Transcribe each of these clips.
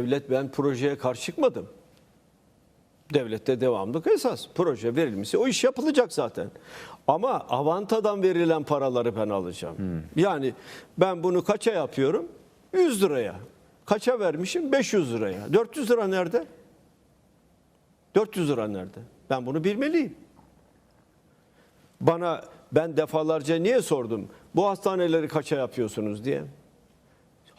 Devlet ben projeye karşı çıkmadım. Devlette devamlık esas. Proje verilmişse o iş yapılacak zaten. Ama avantadan verilen paraları ben alacağım. Yani ben bunu kaça yapıyorum? 100 liraya. Kaça vermişim? 500 liraya. 400 lira nerede? 400 lira nerede? Ben bunu bilmeliyim. Bana ben defalarca niye sordum? Bu hastaneleri kaça yapıyorsunuz diye.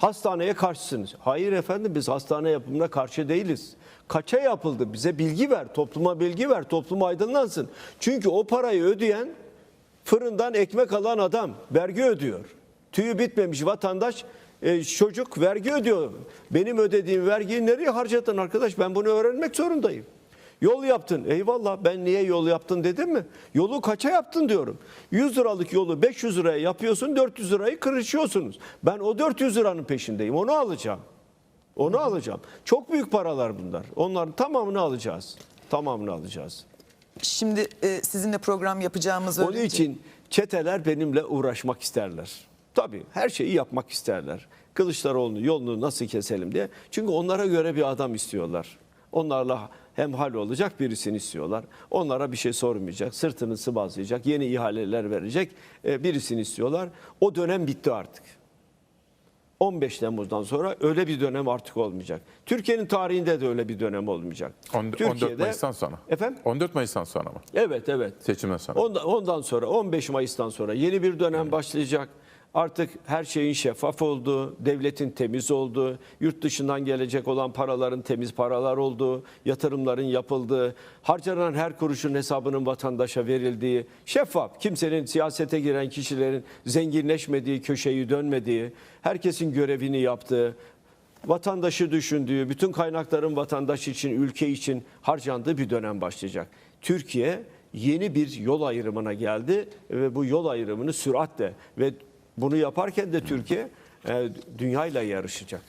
Hastaneye karşısınız. Hayır efendim biz hastane yapımına karşı değiliz. Kaça yapıldı? Bize bilgi ver, topluma bilgi ver, toplum aydınlansın. Çünkü o parayı ödeyen fırından ekmek alan adam vergi ödüyor. Tüyü bitmemiş vatandaş e, çocuk vergi ödüyor. Benim ödediğim vergiyi nereye harcadın arkadaş? Ben bunu öğrenmek zorundayım. Yol yaptın. Eyvallah ben niye yol yaptın dedim mi? Yolu kaça yaptın diyorum. 100 liralık yolu 500 liraya yapıyorsun 400 lirayı kırışıyorsunuz. Ben o 400 liranın peşindeyim. Onu alacağım. Onu alacağım. Çok büyük paralar bunlar. Onların tamamını alacağız. Tamamını alacağız. Şimdi e, sizinle program yapacağımız Onun için çeteler benimle uğraşmak isterler. Tabii her şeyi yapmak isterler. Kılıçdaroğlu'nun yolunu nasıl keselim diye. Çünkü onlara göre bir adam istiyorlar. Onlarla hemhal olacak birisini istiyorlar. Onlara bir şey sormayacak, sırtını sıvazlayacak, yeni ihaleler verecek e, birisini istiyorlar. O dönem bitti artık. 15 Temmuz'dan sonra öyle bir dönem artık olmayacak. Türkiye'nin tarihinde de öyle bir dönem olmayacak. 14, 14 Mayıs'tan sonra. Efendim? 14 Mayıs'tan sonra mı? Evet, evet. Seçimden sonra. Ondan, ondan sonra 15 Mayıs'tan sonra yeni bir dönem başlayacak. Artık her şeyin şeffaf olduğu, devletin temiz olduğu, yurt dışından gelecek olan paraların temiz paralar olduğu, yatırımların yapıldığı, harcanan her kuruşun hesabının vatandaşa verildiği, şeffaf, kimsenin siyasete giren kişilerin zenginleşmediği, köşeyi dönmediği, herkesin görevini yaptığı, vatandaşı düşündüğü, bütün kaynakların vatandaş için, ülke için harcandığı bir dönem başlayacak. Türkiye yeni bir yol ayrımına geldi ve bu yol ayrımını süratle ve bunu yaparken de Türkiye e, dünyayla yarışacak.